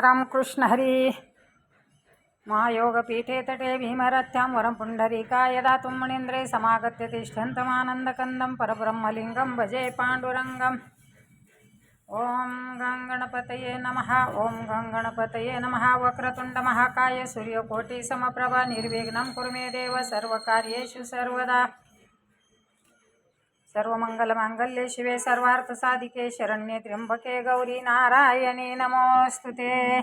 रामकृष्ण हरी। महायोगपीठे तटे भीमरथ्यां वरं पुण्डरीकाय दातुं मणीन्द्रे समागत्य तिष्ठन्तमानन्दकन्दं परब्रह्मलिङ्गं भजे पाण्डुरङ्गम्। ॐ गङ्गणपतये नमः ॐ गङ्गणपतये नमः। वक्रतुण्डमहाकाय सूर्यकोटिसमप्रभा निर्विघ्नं कुरु मे देव सर्वकार्येषु सर्वदा। सर्व सर्वमङ्गलमाङ्गल्ये शिवे सर्वार्थ साधिके शरण्ये त्र्यंबके गौरी नारायणे नमोस्तुते ते।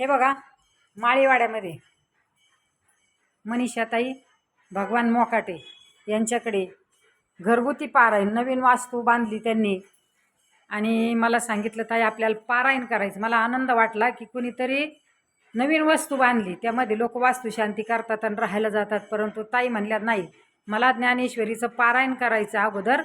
हे बघा माळीवाड्यामध्ये मनीषाताई भगवान मोकाटे यांच्याकडे घरगुती पारायण नवीन वास्तू बांधली त्यांनी. आणि मला सांगितलं ताई आपल्याला पारायण करायचं. मला आनंद वाटला की कुणीतरी नवीन वस्तू बांधली. त्यामध्ये लोक वास्तुशांती करतात आणि राहायला जातात. परंतु ताई म्हणल्या नाही मला ज्ञानेश्वरीचं पारायण करायचं अगोदर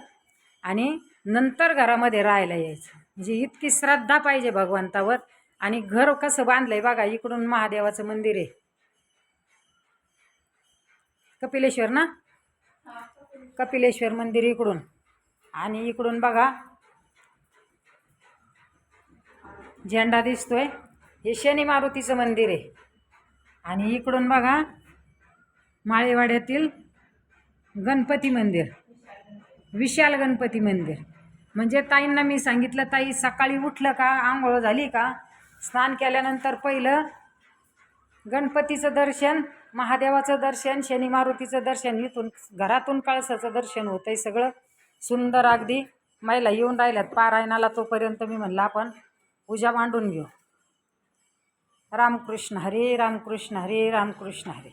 आणि नंतर घरामध्ये राहायला यायचं. म्हणजे इतकी श्रद्धा पाहिजे भगवंतावर. आणि घर कसं बांधलंय बघा इकडून महादेवाचं मंदिर आहे. कपिलेश्वर ना? कपिलेश्वर मंदिर इकडून. आणि इकडून बघा झेंडा दिसतोय. हे शनी मारुतीचं मंदिर आहे. आणि इकडून बघा माळेवाड्यातील गणपती मंदिर. विशाल गणपती मंदिर. म्हणजे ताईंना मी सांगितलं ताई सकाळी उठलं का? आंघोळ झाली का? स्नान केल्यानंतर पहिलं गणपतीचं दर्शन महादेवाचं दर्शन शनी मारुतीचं दर्शन इथून घरातून कळसाचं दर्शन होतं आहे सगळं. सुंदर अगदी. महिला येऊन राहिल्यात पारायणाला तोपर्यंत मी म्हणलं आपण पूजा मांडून घेऊ. रामकृष्ण हरे रामकृष्ण हरे रामकृष्ण हरे.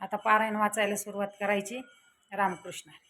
आता पारायण वाचायला सुरुवात करायची. रामकृष्ण हरे.